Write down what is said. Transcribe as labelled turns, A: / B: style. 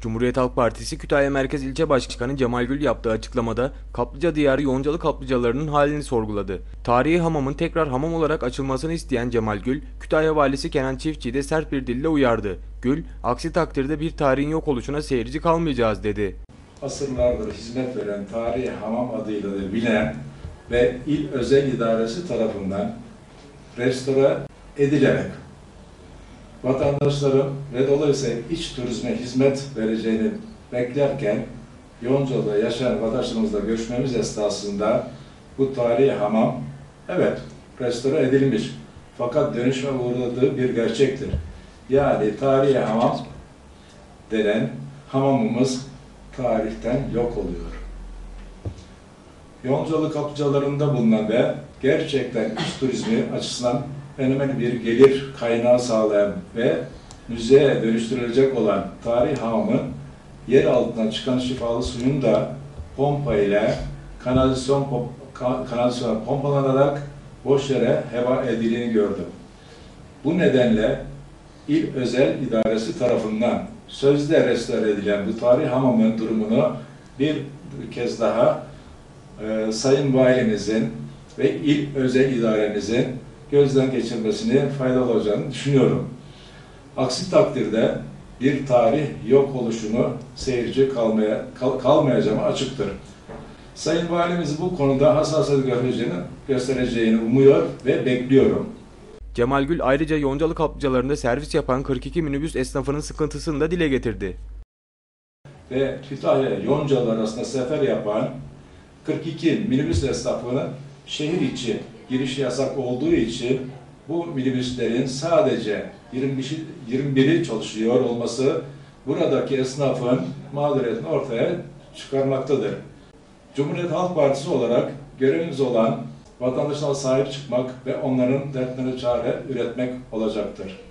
A: Cumhuriyet Halk Partisi Kütahya Merkez İlçe Başkanı Cemal Gül yaptığı açıklamada Kaplıca Diyarı Yoncalı kaplıcalarının halini sorguladı. Tarihi hamamın tekrar hamam olarak açılmasını isteyen Cemal Gül, Kütahya Valisi Kenan Çiftçi'yi de sert bir dille uyardı. Gül, aksi takdirde bir tarihin yok oluşuna seyirci kalmayacağız dedi.
B: asırlardır hizmet veren tarihi hamam adıyla da bilinen ve il özel idaresi tarafından restore edilerek vatandaşların ve dolayısıyla iç turizme hizmet vereceğini beklerken Yonca'da yaşayan vatandaşlarımızla görüşmemiz esnasında bu tarihi hamam evet restore edilmiş fakat dönüşme uğradığı bir gerçektir. Yani tarihi hamam denen hamamımız tarihten yok oluyor. Yoncalı kaplıcalarında bulunan ve gerçekten iç turizmi açısından fenomen bir gelir kaynağı sağlayan ve müzeye dönüştürülecek olan tarih hamamın yer altından çıkan şifalı suyun da pompa ile kanalizasyon, kanalizasyona pompalanarak boş yere heba edildiğini gördüm. Bu nedenle İl Özel İdaresi tarafından sözde restore edilen bu tarih hamamının durumunu bir kez daha e, Sayın Valimizin ve İl Özel İdaremizin gözden geçirmesini faydalı olacağını düşünüyorum. Aksi takdirde bir tarih yok oluşunu seyirci kalmaya, kal, kalmayacağımı açıktır. Sayın Valimiz bu konuda hassasiyet göstereceğini, göstereceğini umuyor ve bekliyorum.
A: Cemal Gül ayrıca Yoncalı kaplıcalarında servis yapan 42 minibüs esnafının sıkıntısını da dile getirdi.
B: ve Kütahya Yoncalı arasında sefer yapan 42 minibüs esnafının şehir içi giriş yasak olduğu için bu minibüslerin sadece 25'i 21'i çalışıyor olması buradaki esnafın mağduriyetini ortaya çıkarmaktadır. Cumhuriyet Halk Partisi olarak görevimiz olan vatandaşlara sahip çıkmak ve onların dertlerine çare üretmek olacaktır.